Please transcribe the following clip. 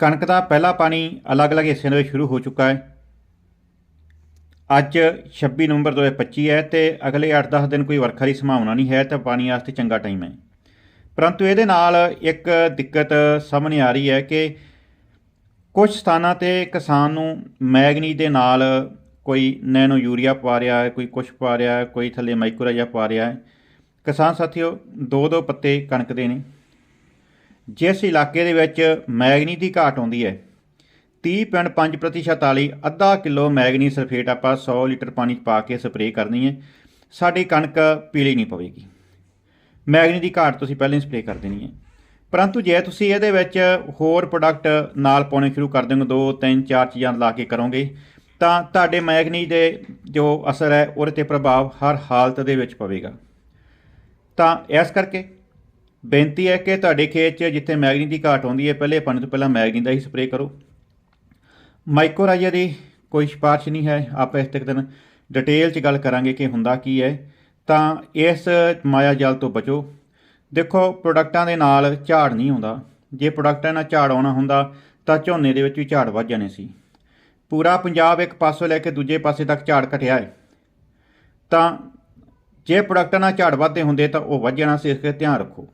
ਕਣਕ ਦਾ ਪਹਿਲਾ ਪਾਣੀ ਅਲੱਗ-ਅਲੱਗ ਹਿੱਸਿਆਂ ਦੇ ਵਿੱਚ ਸ਼ੁਰੂ ਹੋ ਚੁੱਕਾ ਹੈ। ਅੱਜ 26 ਨਵੰਬਰ 2025 ਹੈ ਤੇ ਅਗਲੇ 8-10 ਦਿਨ ਕੋਈ ਵਰਖਾ ਦੀ ਸੰਭਾਵਨਾ ਨਹੀਂ ਹੈ ਤਾਂ ਪਾਣੀ ਵਾਸਤੇ ਚੰਗਾ ਟਾਈਮ ਹੈ। ਪਰੰਤੂ ਇਹਦੇ ਨਾਲ ਇੱਕ ਦਿੱਕਤ ਸਾਹਮਣੇ ਆ ਰਹੀ ਹੈ ਕਿ ਕੁਝ ਸਥਾਨਾਂ ਤੇ ਕਿਸਾਨ ਨੂੰ ਮੈਗਨੀ ਦੇ ਨਾਲ ਕੋਈ ਨੈਨੋ ਯੂਰੀਆ ਪਾ ਰਿਹਾ ਹੈ, ਕੋਈ ਕੁਛ ਪਾ ਰਿਹਾ ਹੈ, ਕੋਈ ਥੱਲੇ ਮਾਈਕਰੋਜਾ ਪਾ ਰਿਹਾ ਹੈ। ਕਿਸਾਨ ਸਾਥੀਓ ਦੋ ਦੋ ਪੱਤੇ ਕਣਕ ਦੇ ਨੇ। ਜਿਸ ਇਲਾਕੇ ਦੇ ਵਿੱਚ ਮੈਗਨੀ ਦੀ ਘਾਟ ਆਉਂਦੀ ਹੈ 30.5% ਵਾਲੀ ਅੱਧਾ ਕਿਲੋ ਮੈਗਨੀ ਸਲਫੇਟ ਆਪਾਂ 100 ਲੀਟਰ ਪਾਣੀ 'ਚ ਪਾ ਕੇ ਸਪਰੇਅ ਕਰਨੀ ਹੈ, ਸਾਡੀ ਕਣਕ ਪੀਲੀ ਨਹੀਂ ਪਵੇਗੀ। ਮੈਗਨੀ ਦੀ ਘਾਟ ਤੁਸੀਂ ਪਹਿਲਾਂ ਹੀ ਸਪਰੇਅ ਕਰ ਦੇਣੀ ਹੈ। ਪਰੰਤੂ ਜੇ ਤੁਸੀਂ ਇਹਦੇ ਵਿੱਚ ਹੋਰ ਪ੍ਰੋਡਕਟ ਨਾਲ ਪਾਉਣੇ ਸ਼ੁਰੂ ਕਰ ਦਿਓਗੇ, ਦੋ, ਤਿੰਨ, ਚਾਰ ਚੀਜ਼ਾਂ ਲਾ ਕੇ ਕਰੋਗੇ, ਤਾਂ ਤੁਹਾਡੇ ਮੈਗਨੀ ਦੇ ਜੋ ਅਸਰ ਹੈ, ਉਹਦੇ ਤੇ ਪ੍ਰਭਾਵ ਹਰ ਹਾਲਤ ਦੇ ਵਿੱਚ ਪਵੇਗਾ। ਤਾਂ ਇਸ ਕਰਕੇ ਬੇਨਤੀ ਹੈ ਕਿ ਤੁਹਾਡੇ ਖੇਤ 'ਚ ਜਿੱਥੇ ਮੈਗਨੀ ਦੀ ਘਾਟ ਆਉਂਦੀ ਹੈ, ਪਹਿਲੇ ਪਾਣੀ ਤੋਂ ਪਹਿਲਾਂ ਮੈਗਨੀ ਦਾ ਹੀ ਸਪਰੇਅ ਕਰੋ। ਮਾਈਕੋਰਾਈਜ਼ਾ ਦੀ ਕੋਈ ਸਿਫਾਰਿਸ਼ ਨਹੀਂ ਹੈ, ਆਪਾਂ ਇਸ ਤੱਕ ਦਿਨ ਡਿਟੇਲ 'ਚ ਗੱਲ ਕਰਾਂਗੇ ਕਿ ਹੁੰਦਾ ਕੀ ਹੈ। ਤਾਂ ਇਸ ਮਾਇਆ ਜਲ ਤੋਂ ਬਚੋ। ਦੇਖੋ, ਪ੍ਰੋਡਕਟਾਂ ਦੇ ਨਾਲ ਝਾੜ ਨਹੀਂ ਆਉਂਦਾ। ਜੇ ਪ੍ਰੋਡਕਟਾਂ ਨਾਲ ਝਾੜ ਆਉਣਾ ਹੁੰਦਾ, ਤਾਂ ਝੋਨੇ ਦੇ ਵਿੱਚ ਵੀ ਝਾੜ ਵੱਧ ਜਾਣੇ ਸੀ। ਪੂਰਾ ਪੰਜਾਬ ਇੱਕ ਪਾਸੋਂ ਲੈ ਕੇ ਦੂਜੇ ਪਾਸੇ ਤੱਕ ਝਾੜ ਘਟਿਆ ਹੈ। ਤਾਂ ਜੇ ਪ੍ਰੋਡਕਟਾਂ ਨਾਲ ਝਾੜ ਵੱਧਦੇ ਹੁੰਦੇ ਤਾਂ ਉਹ ਵੱਧ ਜਾਣਾ ਸੀ, ਇਸ ਕਰਕੇ ਧਿਆਨ ਰੱਖੋ।